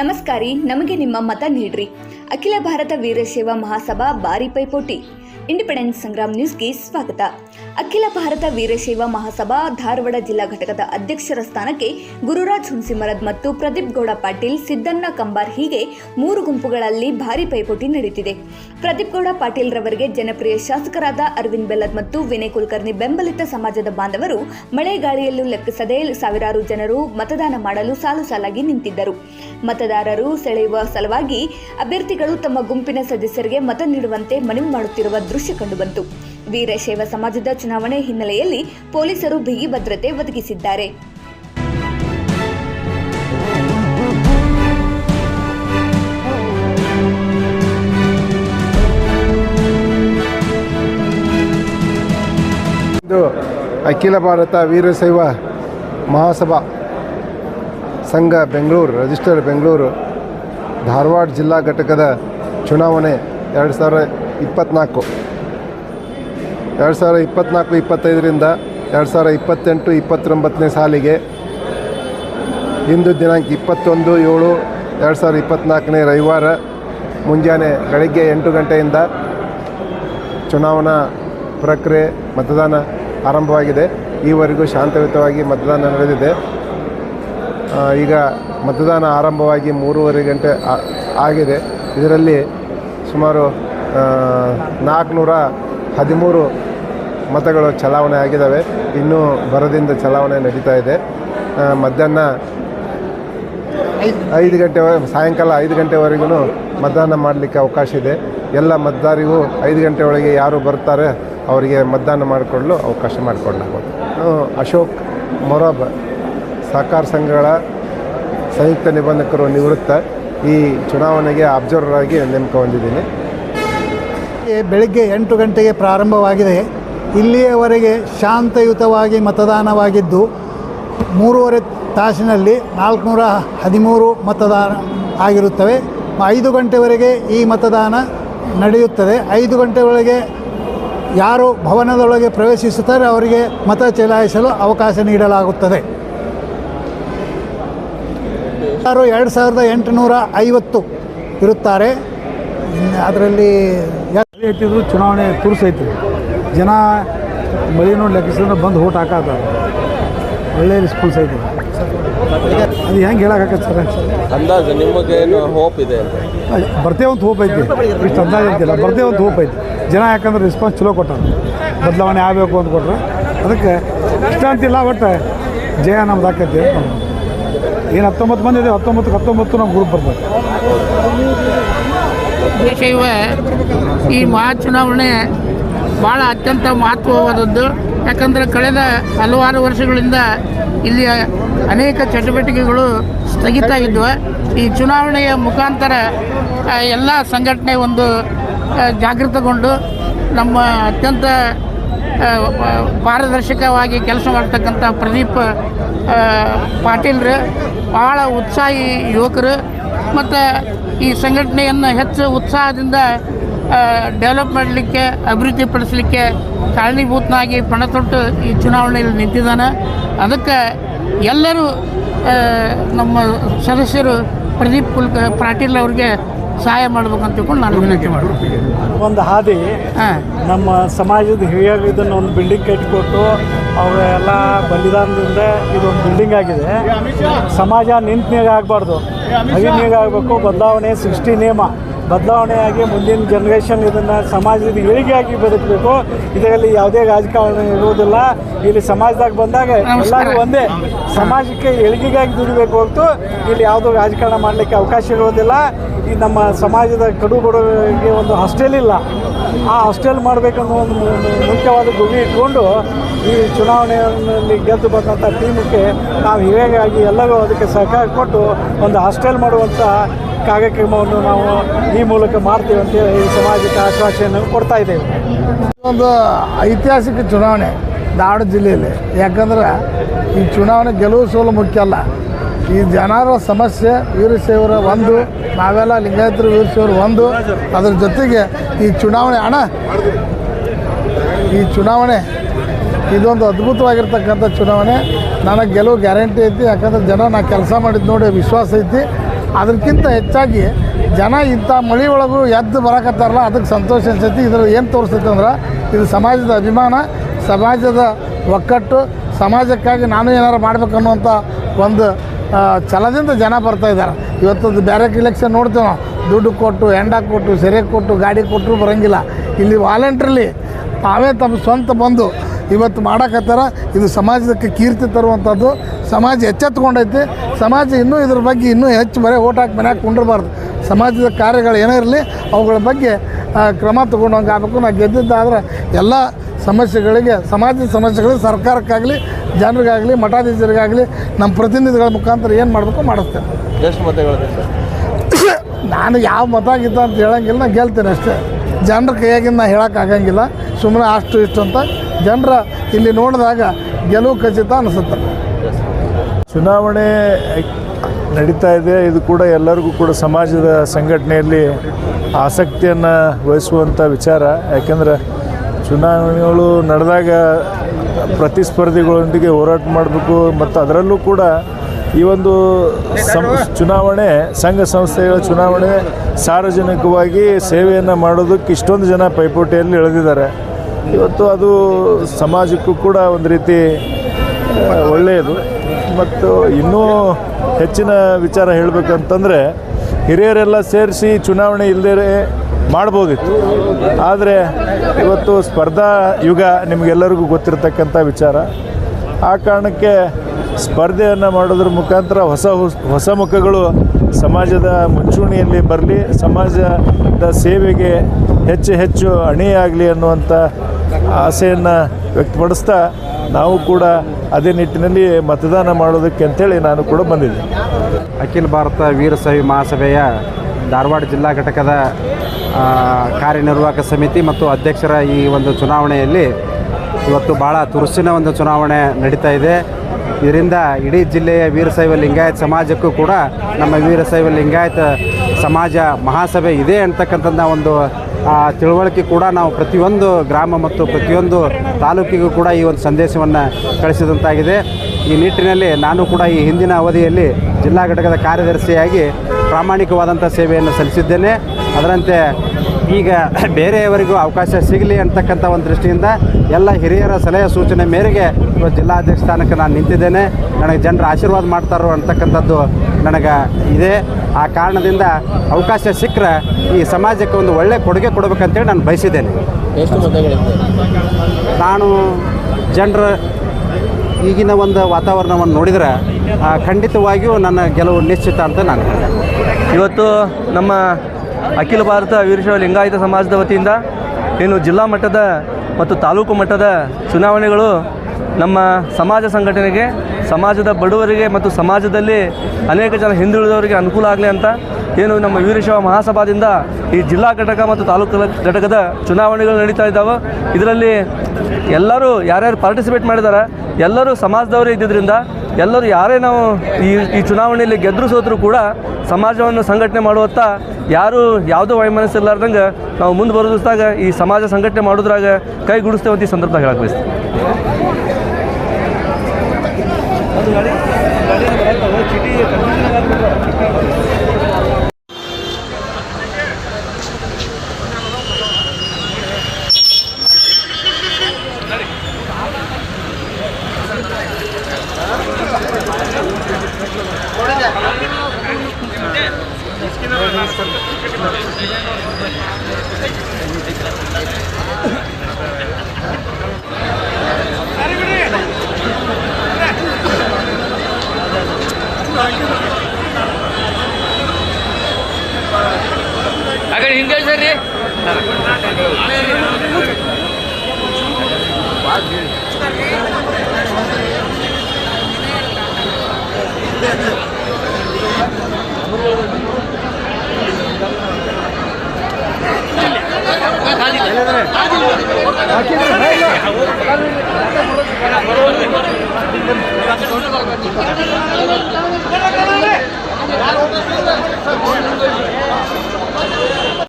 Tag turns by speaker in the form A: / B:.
A: ನಮಸ್ಕಾರಿ, ನಮಗೆ ನಿಮ್ಮ ಮತ ನೀಡ್ರಿ. ಅಖಿಲ ಭಾರತ ವೀರಶೈವ ಮಹಾಸಭಾ ಬಾರಿ ಪೈಪೋಟಿ. ಇಂಡಿಪೆಂಡೆನ್ಸ್ ಸಂಗ್ರಾಮ್ ನ್ಯೂಸ್ಗೆ ಸ್ವಾಗತ. ಅಖಿಲ ಭಾರತ ವೀರಶೈವ ಮಹಾಸಭಾ ಧಾರವಾಡ ಜಿಲ್ಲಾ ಘಟಕದ ಅಧ್ಯಕ್ಷರ ಸ್ಥಾನಕ್ಕೆ ಗುರುರಾಜ್ ಹುಣಸಿಮರದ್ ಮತ್ತು ಪ್ರದೀಪ್ ಗೌಡ ಪಾಟೀಲ್, ಸಿದ್ದಣ್ಣ ಕಂಬಾರ್ ಹೀಗೆ ಮೂರು ಗುಂಪುಗಳಲ್ಲಿ ಭಾರಿ ಪೈಪೋಟಿ ನಡೆಯುತ್ತಿದೆ. ಪ್ರದೀಪ್ ಗೌಡ ಪಾಟೀಲ್ ರವರಿಗೆ ಜನಪ್ರಿಯ ಶಾಸಕರಾದ ಅರವಿಂದ್ ಬೆಲ್ಲದ್ ಮತ್ತು ವಿನಯ್ ಕುಲಕರ್ಣಿ ಬೆಂಬಲಿತ ಸಮಾಜದ ಬಾಂಧವರು ಮಳೆ ಗಾಳಿಯಲ್ಲೂ ಲೆಕ್ಕಿಸದೆ ಸಾವಿರಾರು ಜನರು ಮತದಾನ ಮಾಡಲು ಸಾಲು ಸಾಲಾಗಿ ನಿಂತಿದ್ದರು. ಮತದಾರರು ಸೆಳೆಯುವ ಸಲುವಾಗಿ ಅಭ್ಯರ್ಥಿಗಳು ತಮ್ಮ ಗುಂಪಿನ ಸದಸ್ಯರಿಗೆ ಮತ ನೀಡುವಂತೆ ಮನವಿ ಮಾಡುತ್ತಿರುವ ದೃಶ್ಯ ಕಂಡುಬಂತು ವೀರಶೈವ ಸಮಾಜದ ಚುನಾವಣೆ ಹಿನ್ನೆಲೆಯಲ್ಲಿ ಪೊಲೀಸರು ಬಿಗಿ ಭದ್ರತೆ ಒದಗಿಸಿದ್ದಾರೆ.
B: ಇದು ಅಖಿಲ ಭಾರತ ವೀರಶೈವ ಮಹಾಸಭಾ ಸಂಘ ಬೆಂಗಳೂರು ರಿಜಿಸ್ಟರ್ ಬೆಂಗಳೂರು, ಧಾರವಾಡ ಜಿಲ್ಲಾ ಘಟಕದ ಚುನಾವಣೆ ಎರಡು ಸಾವಿರ ಇಪ್ಪತ್ತ್ನಾಲ್ಕು ಎರಡು ಸಾವಿರ ಇಪ್ಪತ್ತ್ನಾಲ್ಕು ಇಪ್ಪತ್ತೈದರಿಂದ ಎರಡು ಸಾವಿರ ಇಪ್ಪತ್ತೆಂಟು, ಇಪ್ಪತ್ತೊಂಬತ್ತನೇ ಸಾಲಿಗೆ ಇಂದು ದಿನಾಂಕ ಇಪ್ಪತ್ತೊಂದು, ಏಳು, ಎರಡು ಸಾವಿರ ಇಪ್ಪತ್ತ್ನಾಲ್ಕನೇ ರವಿವಾರ ಮುಂಜಾನೆ ಬೆಳಗ್ಗೆ ಎಂಟು ಗಂಟೆಯಿಂದ ಚುನಾವಣಾ ಪ್ರಕ್ರಿಯೆ, ಮತದಾನ ಆರಂಭವಾಗಿದೆ. ಈವರೆಗೂ ಶಾಂತಯುತವಾಗಿ ಮತದಾನ ನಡೆದಿದೆ. ಈಗ ಮತದಾನ ಆರಂಭವಾಗಿ ಮೂರುವರೆ ಗಂಟೆ ಆಗಿದೆ. ಇದರಲ್ಲಿ ಸುಮಾರು ನಾಲ್ಕುನೂರ ಹದಿಮೂರು ಮತಗಳು ಚಲಾವಣೆ ಆಗಿದ್ದಾವೆ. ಇನ್ನೂ ಬರದಿಂದ ಚಲಾವಣೆ ನಡೀತಾ ಇದೆ. ಮಧ್ಯಾಹ್ನ ಐದು ಗಂಟೆ ಸಾಯಂಕಾಲ ಐದು ಗಂಟೆವರೆಗೂ ಮತದಾನ ಮಾಡಲಿಕ್ಕೆ ಅವಕಾಶ ಇದೆ. ಎಲ್ಲ ಮತದಾರಿಗೂ ಐದು ಗಂಟೆ ಒಳಗೆ ಯಾರು ಬರ್ತಾರೆ ಅವರಿಗೆ ಮತದಾನ ಮಾಡಿಕೊಳ್ಳಲು ಅವಕಾಶ ಮಾಡಿಕೊಡ್ಲಾಗುತ್ತೆ ಅಶೋಕ್ ಮೊರಬ್ ಸಹಕಾರ ಸಂಘಗಳ ಸಂಯುಕ್ತ ನಿಬಂಧಕರು ನಿವೃತ್ತ ಈ ಚುನಾವಣೆಗೆ ಅಬ್ಸರ್ವರ್ ಆಗಿ ನೇಮಕ ಹೊಂದಿದ್ದೀನಿ.
C: ಬೆಳಗ್ಗೆ ಎಂಟು ಗಂಟೆಗೆ ಪ್ರಾರಂಭವಾಗಿದೆ. ಇಲ್ಲಿಯವರೆಗೆ ಶಾಂತಯುತವಾಗಿ ಮತದಾನವಾಗಿದ್ದು, ಮೂರುವರೆ ತಾಸಿನಲ್ಲಿ ನಾಲ್ಕುನೂರ ಹದಿಮೂರು ಮತದಾನ ಆಗಿರುತ್ತವೆ. ಐದು ಗಂಟೆವರೆಗೆ ಈ ಮತದಾನ ನಡೆಯುತ್ತದೆ. ಐದು ಗಂಟೆ ಒಳಗೆ ಯಾರು ಭವನದೊಳಗೆ ಪ್ರವೇಶಿಸುತ್ತಾರೆ, ಅವರಿಗೆ ಮತ ಚಲಾಯಿಸಲು ಅವಕಾಶ ನೀಡಲಾಗುತ್ತದೆ. ಯಾರು ಎರಡು ಸಾವಿರದ ಎಂಟುನೂರ ಐವತ್ತು ಇರುತ್ತಾರೆ, ಅದರಲ್ಲಿ
D: ಚುನಾವಣೆ ತುರ್ಸೈತಿ ಜನ ಮಳೆ ನೋಡಿ ಲೆಕ್ಕಿಸಿದ್ರೆ ಬಂದು ಹೋಟ್ ಹಾಕತ್ತಾರ. ಒಳ್ಳೆ ರೆಸ್ಪಾನ್ಸ್ ಐತೆ ಅದು ಹೆಂಗೆ ಹೇಳಕ್ಕೆ ಸರ್?
E: ಅಂದಾಜು ನಿಮಗೇನು ಹೋಪ್ ಇದೆ ಅಂತ?
D: ಬರ್ತೇವೆ ಅಂತ ಹೋಪ್ ಐತಿ. ಇಷ್ಟು ಅಂದಾಜು ಅಂತಿಲ್ಲ ಬರ್ತೇವೆ ಅಂತ ಹೋಪ್ ಐತಿ. ಜನ ಯಾಕಂದ್ರೆ ರೆಸ್ಪಾನ್ಸ್ ಚಲೋ ಕೊಟ್ಟಾರ. ಬದಲಾವಣೆ ಆಗಬೇಕು ಅಂತ ಕೊಟ್ರೆ. ಅದಕ್ಕೆ ಇಷ್ಟ ಅಂತಿಲ್ಲ ಒಟ್ಟು ಜಯ ನಮ್ದು ಹಾಕೈತಿ ಏನು ಹತ್ತೊಂಬತ್ತು ಮಂದಿ ಇದೆ ಹತ್ತೊಂಬತ್ತು ಹತ್ತೊಂಬತ್ತು ನಮ್ಮ ಗ್ರೂಪ್ ಬರ್ತದೆ
F: ವೀರಶೈವ ಈ ಮಹಾ ಚುನಾವಣೆ ಭಾಳ ಅತ್ಯಂತ ಮಹತ್ವವಾದದ್ದು. ಯಾಕಂದರೆ ಕಳೆದ ಹಲವಾರು ವರ್ಷಗಳಿಂದ ಇಲ್ಲಿ ಅನೇಕ ಚಟುವಟಿಕೆಗಳು ಸ್ಥಗಿತ ಇದ್ವು. ಈ ಚುನಾವಣೆಯ ಮುಖಾಂತರ ಎಲ್ಲ ಸಂಘಟನೆ ಒಂದು ಜಾಗೃತಗೊಂಡು ನಮ್ಮ ಅತ್ಯಂತ ಪಾರದರ್ಶಕವಾಗಿ ಕೆಲಸ ಮಾಡ್ತಕ್ಕಂಥ ಪ್ರದೀಪ್ ಪಾಟೀಲ್ರು ಭಾಳ ಉತ್ಸಾಹಿ ಯುವಕರು. ಮತ್ತು ಈ ಸಂಘಟನೆಯನ್ನು ಹೆಚ್ಚು ಉತ್ಸಾಹದಿಂದ ಡೆವಲಪ್ ಮಾಡಲಿಕ್ಕೆ ಅಭಿವೃದ್ಧಿಪಡಿಸಲಿಕ್ಕೆ ಕಾರಣೀಭೂತನಾಗಿ ಪಣ ತೊಟ್ಟು ಈ ಚುನಾವಣೆಯಲ್ಲಿ ನಿಂತಿದ್ದಾನೆ. ಅದಕ್ಕೆ ಎಲ್ಲರೂ ನಮ್ಮ ಸದಸ್ಯರು ಪ್ರದೀಪ್ ಕುಲ್ ಪಾಟೀಲ್ ಅವ್ರಿಗೆ ಸಹಾಯ ಮಾಡ್ಬೇಕಂತ ತಿಳ್ಕೊಂಡು ನಾನು ವಿನಂತಿ ಮಾಡ್ತೀನಿ.
G: ಒಂದು ಹಾದಿ ನಮ್ಮ ಸಮಾಜದ ಇದನ್ನು ಒಂದು ಬಿಲ್ಡಿಂಗ್ ಕಟ್ಟಿಕೊಟ್ಟು ಅವರ ಎಲ್ಲ ಬಲಿದಾನದಿಂದ ಇದೊಂದು ಬಿಲ್ಡಿಂಗ್ ಆಗಿದೆ. ಸಮಾಜ ನಿಂತ ಆಗಬಾರ್ದು. ಹವಿನಾಗ ಆಗಬೇಕು ಬದಲಾವಣೆ ಸೃಷ್ಟಿ ನಿಯಮ. ಬದಲಾವಣೆಯಾಗಿ ಮುಂದಿನ ಜನ್ರೇಷನ್ ಇದನ್ನು ಸಮಾಜದ ಏಳಿಗೆಯಾಗಿ ಬದುಕಬೇಕು. ಇದರಲ್ಲಿ ಯಾವುದೇ ರಾಜಕಾರಣ ಇರುವುದಿಲ್ಲ. ಇಲ್ಲಿ ಸಮಾಜದಾಗ ಬಂದಾಗ ಎಲ್ಲರೂ ಒಂದೇ. ಸಮಾಜಕ್ಕೆ ಏಳಿಗೆಗಾಗಿ ದುಡಿಬೇಕು ಹೊರತು ಇಲ್ಲಿ ಯಾವುದೂ ರಾಜಕಾರಣ ಮಾಡಲಿಕ್ಕೆ ಅವಕಾಶ ಇರೋದಿಲ್ಲ ಈ ನಮ್ಮ ಸಮಾಜದ ಕಡು ಬಡವರಿಗೆ ಒಂದು ಹಾಸ್ಟೆಲ್ ಇಲ್ಲ. ಆ ಹಾಸ್ಟೆಲ್ ಮಾಡಬೇಕನ್ನೋ ಒಂದು ಮುಖ್ಯವಾದ ಗುರಿ ಇಟ್ಕೊಂಡು ಈ ಚುನಾವಣೆಯಲ್ಲಿ ಗೆದ್ದು ಬಂದಂಥ ಟೀಮಕ್ಕೆ ನಾವು ಹೇಗಾಗಿ ಎಲ್ಲರೂ ಅದಕ್ಕೆ ಸಹಕಾರ ಕೊಟ್ಟು ಒಂದು ಹಾಸ್ಟೆಲ್ ಮಾಡುವಂಥ ಕಾರ್ಯಕ್ರಮವನ್ನು ನಾವು ಈ ಮೂಲಕ ಮಾಡ್ತೀವಿ ಅಂತೇಳಿ ಈ ಸಮಾಜಕ್ಕೆ ಆಶ್ವಾಸನೆಯನ್ನು ಕೊಡ್ತಾ ಇದ್ದೇವೆ.
C: ಒಂದು ಐತಿಹಾಸಿಕ ಚುನಾವಣೆ ಧಾರವಾಡ ಜಿಲ್ಲೆಯಲ್ಲಿ. ಯಾಕಂದ್ರೆ ಈ ಚುನಾವಣೆ ಗೆಲುವು ಸೋಲು ಮುಖ್ಯ ಅಲ್ಲ. ಈ ಜನರ ಸಮಸ್ಯೆ ವೀರಶೈವರ ಒಂದು, ನಾವೆಲ್ಲ ಲಿಂಗಾಯತರು ವೀರಶೈವರು ಒಂದು. ಅದ್ರ ಜೊತೆಗೆ ಈ ಚುನಾವಣೆ ಹಣ ಈ ಚುನಾವಣೆ ಇದೊಂದು ಅದ್ಭುತವಾಗಿರ್ತಕ್ಕಂಥ ಚುನಾವಣೆ. ನನಗೆ ಗೆಲುವು ಗ್ಯಾರಂಟಿ ಐತಿ. ಯಾಕಂದ್ರೆ ಜನ ನಾ ಕೆಲಸ ಮಾಡಿದ್ದು ನೋಡಿ ವಿಶ್ವಾಸ ಐತಿ. ಅದಕ್ಕಿಂತ ಹೆಚ್ಚಾಗಿ ಜನ ಇಂಥ ಮಳೆ ಒಳಗೂ ಎದ್ದು ಬರಕತ್ತಾರಲ್ಲ, ಅದಕ್ಕೆ ಸಂತೋಷ ಅನ್ಸೈತಿ. ಇದ್ರಲ್ಲಿ ಏನು ತೋರಿಸ್ತೈತೆ ಅಂದ್ರೆ, ಇದು ಸಮಾಜದ ಅಭಿಮಾನ, ಸಮಾಜದ ಒಕ್ಕಟ್ಟು, ಸಮಾಜಕ್ಕಾಗಿ ನಾನು ಏನಾರು ಮಾಡ್ಬೇಕನ್ನುವಂಥ ಒಂದು ಛಲದಿಂದ ಜನ ಬರ್ತಾ ಇದ್ದಾರೆ. ಇವತ್ತೊಂದು ಬೇರೆ ಇಲೆಕ್ಷನ್ ನೋಡ್ತೇವೆ ನಾವು. ದುಡ್ಡು ಕೊಟ್ಟು, ಹೆಂಡ ಕೊಟ್ಟು, ಸೆರೆ ಕೊಟ್ಟು, ಗಾಡಿ ಕೊಟ್ಟರು ಬರೋಂಗಿಲ್ಲ. ಇಲ್ಲಿ ವಾಲಂಟ್ರಿಲಿ ತಾವೇ ತಮ್ಮ ಸ್ವಂತ ಬಂದು ಇವತ್ತು ಮಾಡಕತ್ತಾರ. ಇದು ಸಮಾಜಕ್ಕೆ ಕೀರ್ತಿ ತರುವಂಥದ್ದು. ಸಮಾಜ ಎಚ್ಚೆತ್ಕೊಂಡೈತಿ ಸಮಾಜ ಇನ್ನೂ ಇದ್ರ ಬಗ್ಗೆ ಇನ್ನೂ ಹೆಚ್ಚು ಬರೀ ಓಟ್ ಹಾಕಿ ಮನ್ಯಾಗ ಕುಂಡಿರಬಾರ್ದು. ಸಮಾಜದ ಕಾರ್ಯಗಳು ಏನೇ ಇರಲಿ ಅವುಗಳ ಬಗ್ಗೆ ಕ್ರಮ ತೊಗೊಂಡಂಗೆ ಆಗಬೇಕು. ನಾವು ಗೆದ್ದಿದ್ದಾದ್ರೆ ಎಲ್ಲ ಸಮಸ್ಯೆಗಳಿಗೆ ಸಮಾಜದ ಸಮಸ್ಯೆಗಳಿಗೆ ಸರ್ಕಾರಕ್ಕಾಗಲಿ ಜನರಿಗಾಗಲಿ ಮಠಾಧೀಶರಿಗಾಗಲಿ ನಮ್ಮ ಪ್ರತಿನಿಧಿಗಳ ಮುಖಾಂತರ ಏನು ಮಾಡಬೇಕು ಮಾಡಿಸ್ತೇನೆ.
E: ಎಷ್ಟು ಮತಗಳಿದೆ
C: ನಾನು ಯಾವ ಮತ ಆಗಿದ್ದ ಅಂತ ಹೇಳಂಗಿಲ್ಲ ನಾನು ಗೆಲ್ತೇನೆ ಅಷ್ಟೇ. ಜನರ ಕೈಯಾಗಿಂದ ನಾನು ಹೇಳೋಕ್ಕಾಗಂಗಿಲ್ಲ ಸುಮ್ಮನೆ ಅಷ್ಟು ಇಷ್ಟು ಅಂತ. ಜನರ ಇಲ್ಲಿ ನೋಡಿದಾಗ ಗೆಲುವು ಖಚಿತ ಅನಿಸುತ್ತೆ.
H: ಚುನಾವಣೆ ನಡೀತಾ ಇದೆ. ಇದು ಕೂಡ ಎಲ್ಲರಿಗೂ ಕೂಡ ಸಮಾಜದ ಸಂಘಟನೆಯಲ್ಲಿ ಆಸಕ್ತಿಯನ್ನು ವಹಿಸುವಂಥ ವಿಚಾರ. ಯಾಕೆಂದರೆ ಚುನಾವಣೆಗಳು ನಡೆದಾಗ ಪ್ರತಿಸ್ಪರ್ಧಿಗಳೊಂದಿಗೆ ಹೋರಾಟ ಮಾಡಬೇಕು ಮತ್ತು ಅದರಲ್ಲೂ ಕೂಡ ಈ ಒಂದು ಸಂ, ಚುನಾವಣೆ, ಸಂಘ ಸಂಸ್ಥೆಗಳ ಚುನಾವಣೆ ಸಾರ್ವಜನಿಕವಾಗಿ ಸೇವೆಯನ್ನು ಮಾಡೋದಕ್ಕೆ ಇಷ್ಟೊಂದು ಜನ ಪೈಪೋಟಿಯಲ್ಲಿ ಎಳೆದಿದ್ದಾರೆ ಇವತ್ತು ಅದು ಸಮಾಜಕ್ಕೂ ಕೂಡ ಒಂದು ರೀತಿ ಒಳ್ಳೆಯದು. ಮತ್ತು ಇನ್ನೂ ಹೆಚ್ಚಿನ ವಿಚಾರ ಹೇಳಬೇಕಂತಂದರೆ ಹಿರಿಯರೆಲ್ಲ ಸೇರಿಸಿ ಚುನಾವಣೆ ಇಲ್ಲದೇ ಮಾಡ್ಬೋದಿತ್ತು. ಆದರೆ ಇವತ್ತು ಸ್ಪರ್ಧಾ ಯುಗ ನಿಮಗೆಲ್ಲರಿಗೂ ಗೊತ್ತಿರತಕ್ಕಂಥ ವಿಚಾರ. ಆ ಕಾರಣಕ್ಕೆ ಸ್ಪರ್ಧೆಯನ್ನು ಮಾಡೋದ್ರ ಮುಖಾಂತರ ಹೊಸ ಹೊಸ- ಮುಖಗಳು ಸಮಾಜದ ಮುಂಚೂಣಿಯಲ್ಲಿ ಬರಲಿ, ಸಮಾಜದ ಸೇವೆಗೆ ಹೆಚ್ಚು ಹೆಚ್ಚು ಅಣಿಯಾಗಲಿ ಅನ್ನುವಂಥ ಆಸೆಯನ್ನು ವ್ಯಕ್ತಪಡಿಸ್ತಾ ನಾವು ಕೂಡ ಅದೇ ನಿಟ್ಟಿನಲ್ಲಿ ಮತದಾನ ಮಾಡೋದಕ್ಕೆ ಅಂತೇಳಿ ನಾನು ಕೂಡ ಬಂದಿದ್ದೆ.
I: ಅಖಿಲ ಭಾರತ ವೀರಶೈವ ಮಹಾಸಭೆಯ ಧಾರವಾಡ ಜಿಲ್ಲಾ ಘಟಕದ ಕಾರ್ಯನಿರ್ವಾಹಕ ಸಮಿತಿ ಮತ್ತು ಅಧ್ಯಕ್ಷರ ಈ ಒಂದು ಚುನಾವಣೆಯಲ್ಲಿ ಇವತ್ತು ಭಾಳ ತುರುಸಿನ ಒಂದು ಚುನಾವಣೆ ನಡೀತಾ ಇದೆ. ಇದರಿಂದ ಇಡೀ ಜಿಲ್ಲೆಯ ವೀರಶೈವ ಲಿಂಗಾಯತ ಸಮಾಜಕ್ಕೂ ಕೂಡ ನಮ್ಮ ವೀರಶೈವ ಲಿಂಗಾಯತ ಸಮಾಜ ಮಹಾಸಭೆ ಇದೆ ಅಂತಕ್ಕಂಥದ್ದು ಒಂದು ತಿಳುವಳಿಕೆ ಕೂಡ ನಾವು ಪ್ರತಿಯೊಂದು ಗ್ರಾಮ ಮತ್ತು ಪ್ರತಿಯೊಂದು ತಾಲೂಕಿಗೂ ಕೂಡ ಈ ಒಂದು ಸಂದೇಶವನ್ನು ಕಳಿಸಿದಂತಾಗಿದೆ. ಈ ನಿಟ್ಟಿನಲ್ಲಿ ನಾನು ಕೂಡ ಈ ಹಿಂದಿನ ಅವಧಿಯಲ್ಲಿ ಜಿಲ್ಲಾ ಘಟಕದ ಕಾರ್ಯದರ್ಶಿಯಾಗಿ ಪ್ರಾಮಾಣಿಕವಾದಂಥ ಸೇವೆಯನ್ನು ಸಲ್ಲಿಸಿದ್ದೇನೆ. ಅದರಂತೆ ಈಗ ಬೇರೆಯವರಿಗೂ ಅವಕಾಶ ಸಿಗಲಿ ಅಂತಕ್ಕಂಥ ಒಂದು ದೃಷ್ಟಿಯಿಂದ ಎಲ್ಲ ಹಿರಿಯರ ಸಲಹೆ ಸೂಚನೆ ಮೇರೆಗೆ ಇವತ್ತು ಜಿಲ್ಲಾಧ್ಯಕ್ಷ ಸ್ಥಾನಕ್ಕೆ ನಾನು ನಿಂತಿದ್ದೇನೆ. ನನಗೆ ಜನರು ಆಶೀರ್ವಾದ ಮಾಡ್ತಾರೋ ಅಂತಕ್ಕಂಥದ್ದು ನನಗೆ ಇದೆ. ಆ ಕಾರಣದಿಂದ ಅವಕಾಶ ಸಿಕ್ಕರೆ ಈ ಸಮಾಜಕ್ಕೆ ಒಂದು ಒಳ್ಳೆಯ ಕೊಡುಗೆ ಕೊಡಬೇಕಂತೇಳಿ ನಾನು ಬಯಸಿದ್ದೇನೆ. ನಾನು ಜನರ ಈಗಿನ ಒಂದು ವಾತಾವರಣವನ್ನು ನೋಡಿದರೆ ಖಂಡಿತವಾಗಿಯೂ ನನ್ನ ಗೆಲುವು ನಿಶ್ಚಿತ ಅಂತ ನಾನು.
J: ಇವತ್ತು ನಮ್ಮ ಅಖಿಲ ಭಾರತ ವೀರಶೈವ ಲಿಂಗಾಯತ ಸಮಾಜದ ವತಿಯಿಂದ ಏನು ಜಿಲ್ಲಾ ಮಟ್ಟದ ಮತ್ತು ತಾಲೂಕು ಮಟ್ಟದ ಚುನಾವಣೆಗಳು ನಮ್ಮ ಸಮಾಜ ಸಂಘಟನೆಗೆ, ಸಮಾಜದ ಬಡವರಿಗೆ ಮತ್ತು ಸಮಾಜದಲ್ಲಿ ಅನೇಕ ಜನ ಹಿಂದುಳಿದವರಿಗೆ ಅನುಕೂಲ ಆಗಲಿ ಅಂತ ಏನು ನಮ್ಮ ವೀರಶೈವ ಮಹಾಸಭಾದಿಂದ ಈ ಜಿಲ್ಲಾ ಘಟಕ ಮತ್ತು ತಾಲೂಕು ಘಟಕದ ಚುನಾವಣೆಗಳು ನಡೀತಾ ಇದ್ದಾವೆ. ಇದರಲ್ಲಿ ಎಲ್ಲರೂ ಯಾರ್ಯಾರು ಪಾರ್ಟಿಸಿಪೇಟ್ ಮಾಡಿದ್ದಾರೆ ಎಲ್ಲರೂ ಸಮಾಜದವರೇ ಇದ್ದಿದ್ದರಿಂದ ಎಲ್ಲರೂ ಯಾರೇ ನಾವು ಈ ಈ ಚುನಾವಣೆಯಲ್ಲಿ ಗೆದ್ರು ಸೋತರೂ ಕೂಡ ಸಮಾಜವನ್ನು ಸಂಘಟನೆ ಮಾಡುವತ್ತ ಯಾರು ಯಾವುದೋ ವೈಮನಸ್ಸು ಇಲ್ಲಾರ್ದಂಗೆ ನಾವು ಮುಂದೆ ಬರೋದಾಗ ಈ ಸಮಾಜ ಸಂಘಟನೆ ಮಾಡೋದ್ರಾಗ ಕೈಗೂಡಿಸ್ತೇವೆ ಅಂತ ಈ ಸಂದರ್ಭದಾಗ ಹೇಳಕ್ಕೆ ಬಯಸ್ತೀವಿ เดี๋ยวยังก็เปิด 誰?